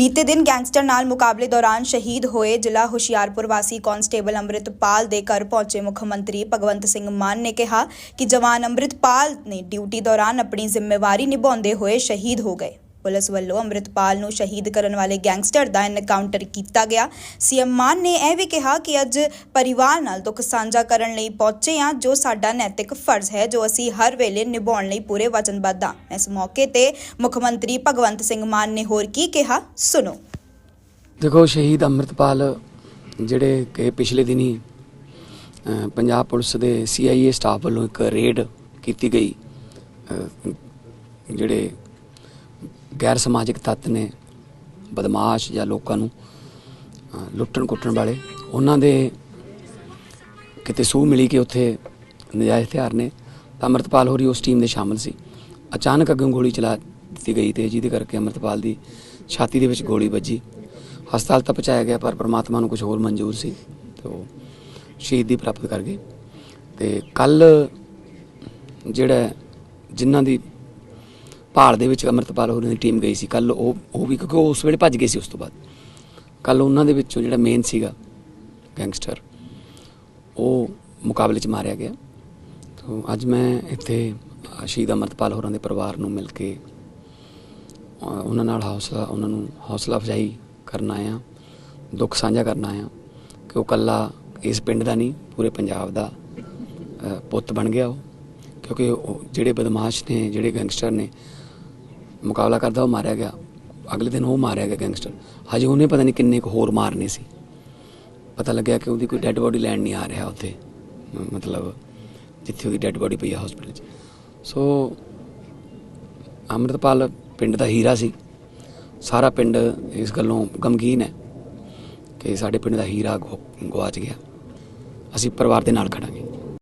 ਬੀਤੇ ਦਿਨ ਗੈਂਗਸਟਰ ਨਾਲ ਮੁਕਾਬਲੇ ਦੌਰਾਨ ਸ਼ਹੀਦ ਹੋਏ ਜ਼ਿਲ੍ਹਾ ਹੁਸ਼ਿਆਰਪੁਰ ਵਾਸੀ ਕਾਂਸਟੇਬਲ ਅੰਮ੍ਰਿਤਪਾਲ ਦੇ ਘਰ ਪਹੁੰਚੇ ਮੁੱਖ ਮੰਤਰੀ ਭਗਵੰਤ ਸਿੰਘ ਮਾਨ ਨੇ ਕਿਹਾ ਕਿ ਜਵਾਨ ਅੰਮ੍ਰਿਤਪਾਲ ਨੇ ਡਿਊਟੀ ਦੌਰਾਨ ਆਪਣੀ ਜ਼ਿੰਮੇਵਾਰੀ ਨਿਭਾਉਂਦੇ ਹੋਏ ਸ਼ਹੀਦ ਹੋ ਗਏ। ਪੁਲਿਸ ਵੱਲੋਂ ਅੰਮ੍ਰਿਤਪਾਲ ਨੂੰ ਸ਼ਹੀਦ ਕਰਨ ਵਾਲੇ ਗੈਂਗਸਟਰ ਦਾ ਐਨਕਾਊਂਟਰ ਕੀਤਾ ਗਿਆ। ਸੀਐਮ ਮਾਨ ਨੇ ਇਹ ਵੀ ਕਿਹਾ ਕਿ ਅੱਜ ਪਰਿਵਾਰ ਨਾਲ ਦੁੱਖ ਸਾਂਝਾ ਕਰਨ ਲਈ ਪਹੁੰਚੇ ਹਾਂ, ਜੋ ਸਾਡਾ ਨੈਤਿਕ ਫਰਜ਼ ਹੈ, ਜੋ ਅਸੀਂ ਹਰ ਵੇਲੇ ਨਿਭਾਉਣ ਲਈ ਪੂਰੇ ਵਚਨਬੱਧ ਹਾਂ। ਇਸ ਮੌਕੇ ਤੇ ਮੁੱਖ ਮੰਤਰੀ ਭਗਵੰਤ ਸਿੰਘ ਮਾਨ ਨੇ ਹੋਰ ਕੀ ਕਿਹਾ? ਸੁਣੋ। ਦੇਖੋ, ਸ਼ਹੀਦ ਅੰਮ੍ਰਿਤਪਾਲ ਜਿਹੜੇ ਕਿ ਪਿਛਲੇ ਦਿਨੀ ਪੰਜਾਬ ਪੁਲਿਸ ਦੇ ਸੀਆਈਏ ਸਟਾਫ ਵੱਲੋਂ ਇੱਕ ਰੇਡ ਕੀਤੀ ਗਈ। ਜਿਹੜੇ ਗੈਰ ਸਮਾਜਿਕ ਤੱਤ ਨੇ, ਬਦਮਾਸ਼ ਜਾਂ ਲੋਕਾਂ ਨੂੰ ਲੁੱਟਣ ਕੁੱਟਣ ਵਾਲੇ, ਉਹਨਾਂ ਦੇ ਕਿਤੇ ਸੂਹ ਮਿਲੀ ਕਿ ਉੱਥੇ ਨਜਾਇਜ਼ ਹਥਿਆਰ ਨੇ, ਤਾਂ ਅੰਮ੍ਰਿਤਪਾਲ ਹੋਰੀ ਉਸ ਟੀਮ ਦੇ ਸ਼ਾਮਲ ਸੀ। ਅਚਾਨਕ ਅੱਗੋਂ ਗੋਲੀ ਚਲਾ ਦਿੱਤੀ ਗਈ ਤੇ ਜਿਹਦੇ ਕਰਕੇ ਅੰਮ੍ਰਿਤਪਾਲ ਦੀ ਛਾਤੀ ਦੇ ਵਿੱਚ ਗੋਲੀ ਵੱਜੀ। ਹਸਪਤਾਲ ਤੱਕ ਪਹੁੰਚਾਇਆ ਗਿਆ, ਪਰ ਪ੍ਰਮਾਤਮਾ ਨੂੰ ਕੁਝ ਹੋਰ ਮਨਜ਼ੂਰ ਸੀ, ਤੇ ਉਹ ਸ਼ਹੀਦੀ ਪ੍ਰਾਪਤ ਕਰ ਗਏ। ਤੇ ਕੱਲ ਜਿਹੜਾ ਜਿਨ੍ਹਾਂ ਦੀ ਭਾਲ ਦੇ ਵਿੱਚ ਅੰਮ੍ਰਿਤਪਾਲ ਹੋਰਾਂ ਦੀ ਟੀਮ ਗਈ ਸੀ। ਕੱਲ ਉਹ ਉਹ ਵੀ ਕਿਉਂਕਿ ਉਹ ਉਸ ਵੇਲੇ ਭੱਜ ਗਏ ਸੀ ਉਸ ਤੋਂ ਬਾਅਦ। ਕੱਲ ਉਹਨਾਂ ਦੇ ਵਿੱਚੋਂ ਜਿਹੜਾ ਮੇਨ ਸੀਗਾ ਗੈਂਗਸਟਰ ਉਹ ਮੁਕਾਬਲੇ 'ਚ ਮਾਰਿਆ ਗਿਆ। ਤੋਂ ਅੱਜ ਮੈਂ ਇੱਥੇ ਸ਼ਹੀਦ ਅੰਮ੍ਰਿਤਪਾਲ ਹੋਰਾਂ ਦੇ ਪਰਿਵਾਰ ਨੂੰ ਮਿਲ ਕੇ ਉਹਨਾਂ ਨਾਲ ਹੌਸਲਾ, ਉਹਨਾਂ ਨੂੰ ਹੌਸਲਾ ਅਫਜ਼ਾਈ ਕਰਨ ਆਇਆ, ਦੁੱਖ ਸਾਂਝਾ ਕਰਨ ਆਇਆ ਕਿ ਉਹ ਕੱਲਾ ਇਸ ਪਿੰਡ ਦਾ ਨਹੀਂ, ਪੂਰੇ ਪੰਜਾਬ ਦਾ ਪੁੱਤ ਬਣ ਗਿਆ ਉਹ। ਕਿਉਂਕਿ ਉਹ, ਜਿਹੜੇ ਬਦਮਾਸ਼ ਨੇ, ਜਿਹੜੇ ਗੈਂਗਸਟਰ ਨੇ ਮੁਕਾਬਲਾ ਕਰਦਾ, ਉਹ ਮਾਰਿਆ ਗਿਆ। ਅਗਲੇ ਦਿਨ ਉਹ ਮਾਰਿਆ ਗਿਆ ਗੈਂਗਸਟਰ। ਹਜੇ ਉਹਨੇ ਪਤਾ ਨਹੀਂ ਕਿੰਨੇ ਕੁ ਹੋਰ ਮਾਰਨੇ ਸੀ। ਪਤਾ ਲੱਗਿਆ ਕਿ ਉਹਦੀ ਕੋਈ ਡੈੱਡ ਬੋਡੀ ਲੈਣ ਨਹੀਂ ਆ ਰਿਹਾ ਉੱਥੇ। ਮਤਲਬ ਜਿੱਥੇ ਉਹਦੀ ਡੈੱਡ ਬੋਡੀ ਪਈ ਆ ਹਸਪੀਟਲ 'ਚ। ਸੋ ਅੰਮ੍ਰਿਤਪਾਲ ਪਿੰਡ ਦਾ ਹੀਰਾ ਸੀ। ਸਾਰਾ ਪਿੰਡ ਇਸ ਗੱਲੋਂ ਗਮਗੀਨ ਹੈ ਕਿ ਸਾਡੇ ਪਿੰਡ ਦਾ ਹੀਰਾ ਗੁ- ਗਵਾਚ ਗਿਆ। ਅਸੀਂ ਪਰਿਵਾਰ ਦੇ ਨਾਲ ਖੜਾਂਗੇ।